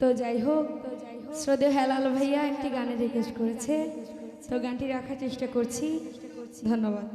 তো যাই হোক, শ্রদ্ধেয় হেলাল ভাইয়া একটি গানে রিকোয়েস্ট করেছে। তো গানটি রাখার চেষ্টা করছি। ধন্যবাদ।